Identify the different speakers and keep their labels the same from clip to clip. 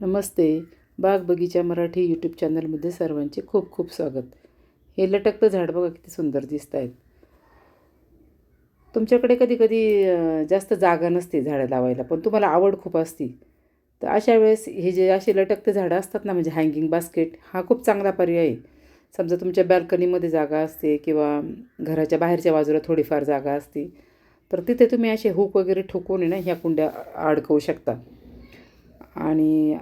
Speaker 1: नमस्ते. बाग बगीचा मराठी यूट्यूब चॅनलमध्ये सर्वांचे खूप खूप स्वागत. हे लटकतं झाड बघा किती सुंदर दिसत आहेत. तुमच्याकडे कधी कधी जास्त जागा नसते झाडं लावायला पण तुम्हाला आवड खूप असती. तर अशा वेळेस हे जे असे लटकते झाडं असतात ना म्हणजे हँगिंग बास्केट हा खूप चांगला पर्याय आहे. समजा तुमच्या बॅल्कनीमध्ये जागा असते किंवा घराच्या बाहेरच्या बाजूला थोडीफार जागा असते तर तिथे तुम्ही असे हुक वगैरे ठोकून आहे ना ह्या कुंड्या अडकवू शकता. आणि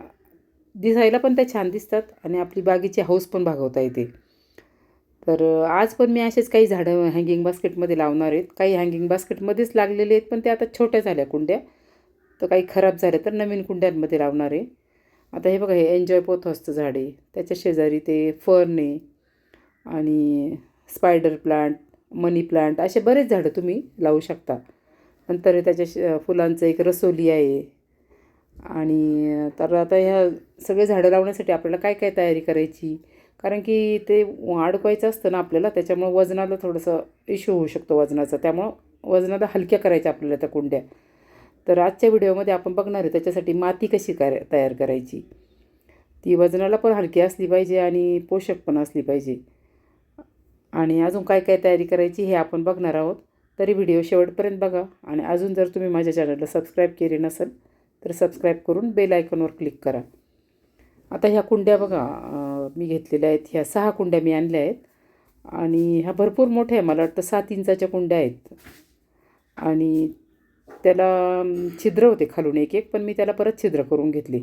Speaker 1: दिसायला पण त्या छान दिसतात आणि आपली बागेची हौस पण भागवता येते. तर आज पण मी असेच काही झाडं हँगिंग बास्केटमध्ये लावणार आहेत. काही हँगिंग बास्केटमध्येच लागलेले आहेत पण ते आता छोट्या झाल्या कुंड्या. तर काही खराब झाल्या तर नवीन कुंड्यांमध्ये लावणार आहे. आता हे बघा हे एन्जॉय पोथॉसचं झाड आहे. त्याच्या शेजारी ते फर्न आहे आणि स्पायडर प्लांट मनी प्लांट असे बरेच झाडं तुम्ही लावू शकता. नंतर त्याच्या श- फुलांचं एक रसोली आहे. आणि तर आता ह्या सगळे झाडं लावण्यासाठी आपल्याला काय काय तयारी करायची? कारण की ते अडकवायचं असतं ना आपल्याला त्याच्यामुळं वजनाला थोडंसं इश्यू होऊ शकतो वजनाचा. त्यामुळं वजनाला हलक्या करायच्या आपल्याला त्या कुंड्या. तर आजच्या व्हिडिओमध्ये आपण बघणार आहे त्याच्यासाठी माती कशी कर तयार करायची? ती वजनाला पण हलकी असली पाहिजे आणि पोषक पण असली पाहिजे. आणि अजून काय काय तयारी करायची हे आपण बघणार आहोत. तरी व्हिडिओ शेवटपर्यंत बघा आणि अजून जर तुम्ही माझ्या चॅनलला सबस्क्राईब केले नसेल तर सबस्क्राईब करून बेल आयकॉनवर क्लिक करा. आता ह्या कुंड्या बघा मी घेतलेल्या आहेत. ह्या सहा कुंड्या मी आणल्या आहेत. आणि ह्या भरपूर मोठ्या आहे मला वाटतं सात इंचाच्या कुंड्या आहेत. आणि त्याला छिद्र होते खालून एक एक पण मी त्याला परत छिद्र करून घेतली.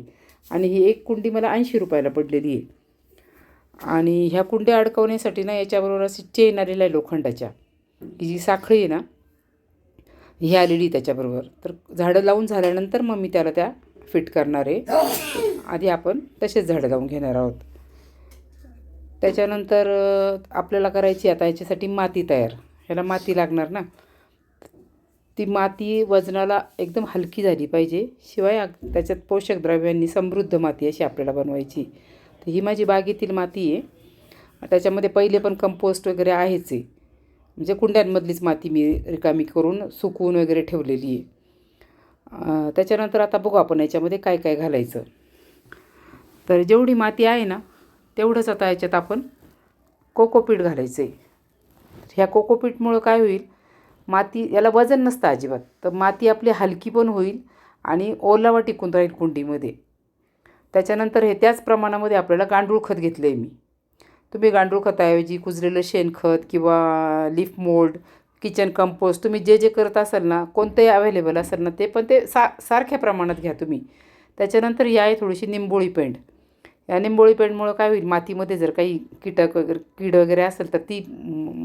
Speaker 1: आणि ही एक कुंडी मला ऐंशी रुपयाला पडलेली आहे. आणि ह्या कुंड्या अडकवण्यासाठी ना याच्याबरोबर अशी चेन आलेला आहे लोखंडाच्या. की जी साखळी आहे ना ही आलेली त्याच्याबरोबर. तर झाडं लावून झाल्यानंतर मग मी त्याला त्या फिट करणार आहे. आधी आपण तसेच झाडं लावून घेणार आहोत. त्याच्यानंतर आपल्याला करायची आता याच्यासाठी माती तयार. ह्याला माती लागणार ना? ती माती वजनाला एकदम हलकी झाली पाहिजे. शिवाय त्याच्यात पोषक द्रव्यांनी समृद्ध माती अशी आपल्याला बनवायची. तर ही माझी बागेतील माती आहे. त्याच्यामध्ये पहिले पण कंपोस्ट वगैरे आहेच आहे. म्हणजे कुंड्यांमधलीच माती मी रिकामी करून सुकवून वगैरे ठेवलेली आहे. त्याच्यानंतर आता बघू आपण याच्यामध्ये काय काय घालायचं. तर जेवढी माती आहे ना तेवढंच आता याच्यात आपण कोकोपीट घालायचं आहे ह्या कोकोपीटमुळं काय होईल माती याला वजन नसतं अजिबात. तर माती आपली हलकी पण होईल आणि ओलावा टिकून राहील कुंडीमध्ये. त्याच्यानंतर हे त्याच प्रमाणामध्ये आपल्याला गांडूळ खत घेतलं आहे मी. तुम्ही गांडूळ खताऐवजी कुजलेलं शेणखत किंवा लीफ मोल्ड किचन कंपोस्ट तुम्ही जे जे करत असाल ना कोणतंही अवेलेबल असेल ना ते पण ते सा सारख्या प्रमाणात घ्या तुम्ही. त्याच्यानंतर ही आहे थोडीशी निंबोळी पेंड. या निंबोळी पेंडमुळं काय होईल मातीमध्ये जर काही कीटक वगैरे कीड वगैरे असेल तर ती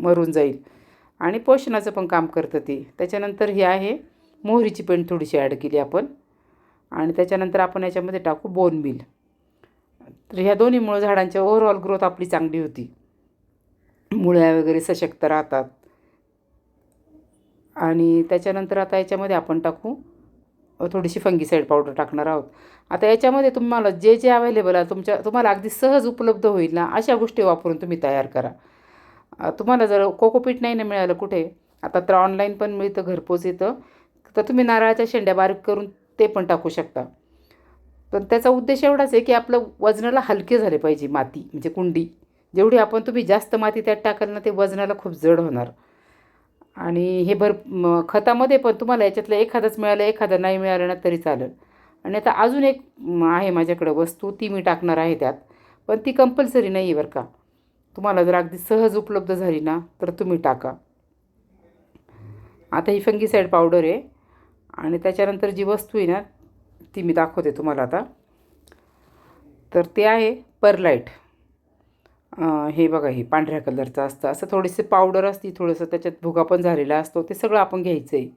Speaker 1: मरून जाईल. आणि पोषणाचं पण काम करतं ते. त्याच्यानंतर हे आहे मोहरीची पेंड थोडीशी ॲड केली आपण. आणि त्याच्यानंतर आपण याच्यामध्ये टाकू बोन मिल तर ह्या दोन्हीमुळं झाडांच्या ओव्हरऑल ग्रोथ आपली चांगली होती. मुळ्या वगैरे सशक्त राहतात. आणि त्याच्यानंतर आता याच्यामध्ये आपण टाकू थोडीशी फंगीसाईड पावडर टाकणार आहोत. आता याच्यामध्ये तुम्हाला जे जे अवेलेबल आहे तुमच्या तुम्हाला अगदी सहज उपलब्ध होईल ना अशा गोष्टी वापरून तुम्ही तयार करा. तुम्हाला जर कोकोपीट नाही ना मिळालं कुठे आता तर ऑनलाईन पण मिळतं घरपोच येतं. तर तुम्ही नारळाच्या शेंड्या बारीक करून ते पण टाकू शकता. पण त्याचा उद्देश एवढाच आहे की आपलं वजनाला हलके झाले पाहिजे माती म्हणजे कुंडी. जेवढी आपण तुम्ही जास्त माती त्यात टाकाल ना ते वजनाला खूप जड होणार. आणि हे भर खतामध्ये पण तुम्हाला याच्यातलं एखादंच मिळालं एखादं नाही मिळालं ना तरी चालेल. आणि आता अजून एक आहे माझ्याकडं वस्तू ती मी टाकणार आहे त्यात. पण ती कंपल्सरी नाही आहे बरं का. तुम्हाला जर अगदी सहज उपलब्ध झाली ना तर तुम्ही टाका. आता ही फंगीसाईड पावडर आहे. आणि त्याच्यानंतर जी वस्तू आहे ना ती मी दाखवते तुम्हाला आता. तर ते आहे परलाईट हे बघा हे पांढऱ्या कलरचं असतं. असं थोडीशी पावडर असती थोडंसं त्याच्यात भुगा पण झालेला असतो. ते सगळं आपण घ्यायचं आहे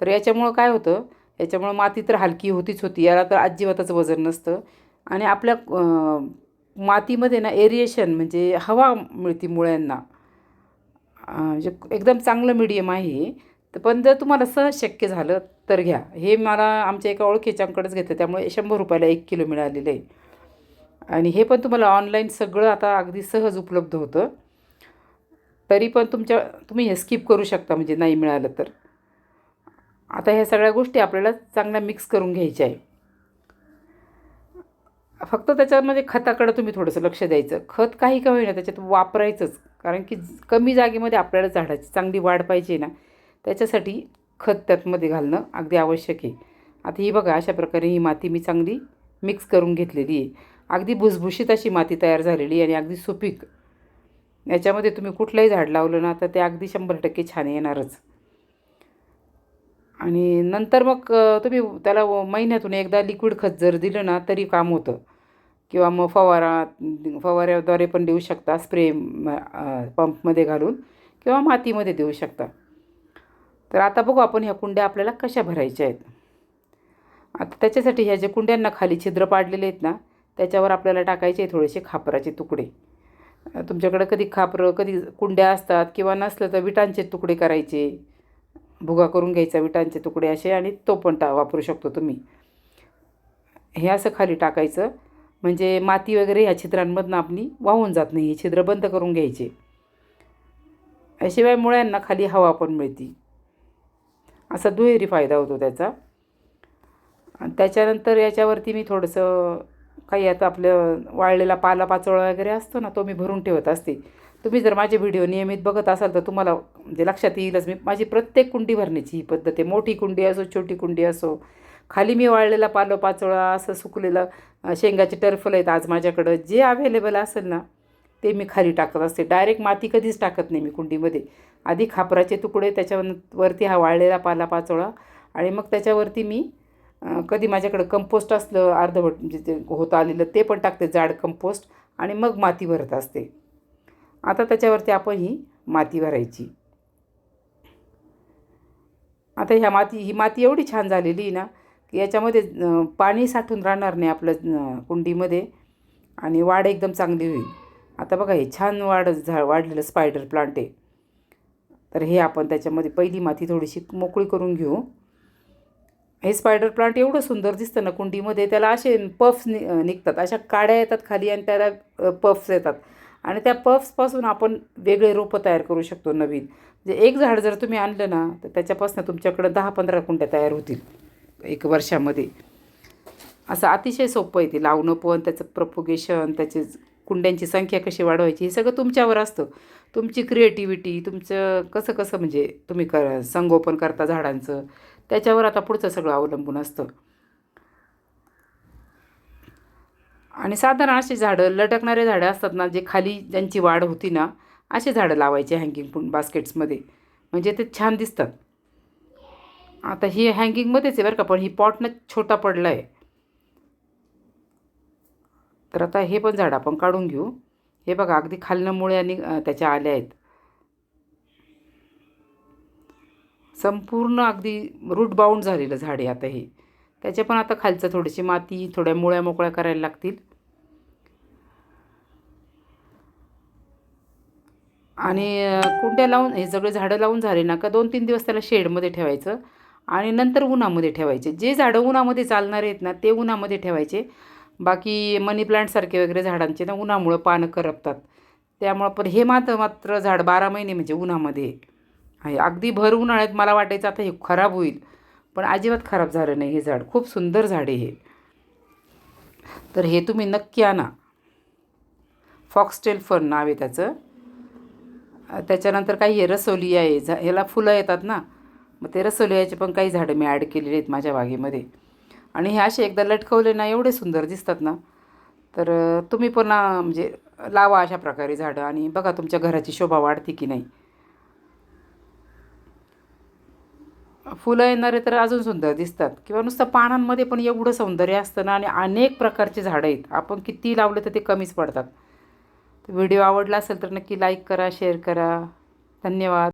Speaker 1: तर याच्यामुळं काय होतं? याच्यामुळं माती तर हलकी होतीच होती. याला तर अजिबातच वजन नसतं. आणि आपल्या मातीमध्ये ना एरिएशन म्हणजे हवा मिळते मुळ्यांना. म्हणजे एकदम चांगलं मीडियम आहे हे. तर पण जर तुम्हाला सहज शक्य झालं तर घ्या. हे मला आमच्या एका ओळखीच्याकडंच घेतं त्यामुळे शंभर रुपयाला एक किलो मिळालेलं आहे. आणि हे पण तुम्हाला ऑनलाईन सगळं आता अगदी सहज उपलब्ध होतं. तरी पण तुमच्या तुम्ही हे स्किप करू शकता म्हणजे नाही मिळालं तर. आता ह्या सगळ्या गोष्टी आपल्याला चांगल्या मिक्स करून घ्यायच्या आहे. फक्त त्याच्यामध्ये म्हणजे खताकडं तुम्ही थोडंसं लक्ष द्यायचं. खत काही का होईना त्याच्यात वापरायचंच. कारण की कमी जागेमध्ये आपल्याला झाडाची चांगली वाढ पाहिजे ना. त्याच्यासाठी खत त्यातमध्ये घालणं अगदी आवश्यक आहे. आता ही बघा अशा प्रकारे ही माती मी चांगली मिक्स करून घेतलेली आहे. अगदी भुसभुशीत अशी माती तयार झालेली आहे आणि अगदी सुपीक. याच्यामध्ये तुम्ही कुठलंही झाड लावलं ना तर ते अगदी शंभर टक्के छान येणारच. आणि नंतर मग तुम्ही त्याला महिन्यातून एकदा लिक्विड खत जर दिलं ना तरी काम होतं. किंवा मग फवारा फवाऱ्याद्वारे पण देऊ शकता स्प्रे पंपमध्ये घालून किंवा मातीमध्ये देऊ शकता. तर आता बघू आपण ह्या कुंड्या आपल्याला कशा भरायच्या आहेत. आता त्याच्यासाठी ह्या ज्या कुंड्यांना खाली छिद्र पाडलेले आहेत ना त्याच्यावर आपल्याला टाकायचे थोडेसे खापराचे तुकडे. तुमच्याकडं कधी खापरं कधी कुंड्या असतात किंवा नसलं तर विटांचे तुकडे करायचे. भुगा करून घ्यायचा विटांचे तुकडे असे आणि तो पण टा वापरू शकतो तुम्ही. हे असं खाली टाकायचं. म्हणजे माती वगैरे ह्या छिद्रांमधनं आपली वाहून जात नाही. हे छिद्र बंद करून घ्यायचे. शिवाय मुळ्यांना खाली हवा पण मिळते. असा दुहेरी फायदा होतो त्याचा. आणि त्याच्यानंतर याच्यावरती मी थोडंसं काही आता आपलं वाळलेला पालापाचोळा वगैरे असतो ना तो मी भरून ठेवत असते. तुम्ही जर माझे व्हिडिओ नियमित बघत असाल तर तुम्हाला म्हणजे लक्षात येईलच मी माझी प्रत्येक कुंडी भरण्याची ही पद्धत आहे. मोठी कुंडी असो छोटी कुंडी असो खाली मी वाळलेला पालो पाचोळा असं सुकलेलं शेंगाचे टर्फल आहेत आज माझ्याकडं जे अवेलेबल असेल ना ते मी खाली टाकत असते. डायरेक्ट माती कधीच टाकत नाही मी कुंडीमध्ये. आधी खापराचे तुकडे त्याच्यावरती वरती हा वाळलेला पाला पाचोळा आणि मग त्याच्यावरती मी कधी माझ्याकडं कंपोस्ट असलं अर्धवट म्हणजे ते होतं आलेलं ते पण टाकते जाड कंपोस्ट आणि मग माती भरत असते. आता त्याच्यावरती आपण ही माती भरायची. आता ह्या माती ही माती एवढी छान झालेली आहे ना की याच्यामध्ये पाणी साठून राहणार नाही आपलं कुंडीमध्ये आणि वाढ एकदम चांगली होईल. आता बघा हे छान वाढ झा वाढलेलं स्पायडर प्लांट आहे. तर हे आपण त्याच्यामध्ये पहिली माती थोडीशी मोकळी करून घेऊ. हे स्पायडर प्लांट एवढं सुंदर दिसतं ना कुंडीमध्ये त्याला असे पफ्स नि निघतात. अशा काड्या येतात खाली आणि त्याला पफ्स येतात. आणि त्या पफ्सपासून आपण वेगळे रोपं तयार करू शकतो नवीन. म्हणजे एक झाड जर तुम्ही आणलं ना तर त्याच्यापासून तुमच्याकडं दहा पंधरा कुंड्या तयार होतील एक वर्षामध्ये. असं अतिशय सोपं आहे ते लावणं पण त्याचं प्रपोगेशन त्याचे कुंड्यांची संख्या कशी वाढवायची हे सगळं तुमच्यावर असतं. तुमची क्रिएटिव्हिटी तुमचं कसं कसं म्हणजे तुम्ही कर संगोपन करता झाडांचं त्याच्यावर आता पुढचं सगळं अवलंबून असतं. आणि साधारण अशी झाडं लटकणारे झाडं असतात ना जे खाली ज्यांची वाढ होती ना असे झाडं लावायचे हँगिंग बास्केट्समध्ये म्हणजे ते छान दिसतात. आता ही हँगिंगमध्येच आहे बरं का पण ही पॉटनं छोटा पडला आहे तर आता हे पण झाड आपण काढून घेऊ. हे बघा अगदी खालनं मुळे आणि त्याच्या आल्या आहेत. संपूर्ण अगदी रूट बाउंड झालेलं झाड आहे आता हे. त्याच्या पण आता खालचं थोडीशी माती थोड्या मुळ्या मोकळ्या करायला लागतील. आणि कुंड्या लावून हे सगळे झाडं लावून झाले ना का दोन तीन दिवस त्याला शेडमध्ये ठेवायचं आणि नंतर उन्हामध्ये ठेवायचे. जे झाडं उन्हामध्ये चालणारे आहेत ना ते उन्हामध्ये ठेवायचे. बाकी मनी प्लांटसारखे वगैरे झाडांचे ना उन्हामुळं पानं करपतात. त्यामुळं पण हे मात्र मात्र झाड बारा महिने म्हणजे उन्हामध्ये आहे. अगदी भर उन्हाळ्यात मला वाटायचं आता हे खराब होईल. पण अजिबात खराब झालं नाही हे झाड. खूप सुंदर झाड आहे हे. तर हे तुम्ही नक्की आणा. फॉक्सटेल फन नाव आहे त्याचं. त्याच्यानंतर काही हे रसोली आहे. झा ह्याला फुलं येतात ना. मग ते रसोलियाचे पण काही झाडं मी ॲड केलेली आहेत माझ्या बागेमध्ये. आणि हे असे एकदा लटकवले ना एवढे सुंदर दिसतात ना. तर तुम्ही पण म्हणजे लावा अशा प्रकारे झाडं आणि बघा तुमच्या घराची शोभा वाढते की नाही. फुलं येणारे तर अजून सुंदर दिसतात. किंवा नुसतं पानांमध्ये पण एवढं सौंदर्य असतं ना आणि अनेक प्रकारचे झाडं आहेत. आपण किती लावले तर ते कमीच पडतात. व्हिडिओ आवडला असेल तर नक्की लाईक करा शेअर करा. धन्यवाद.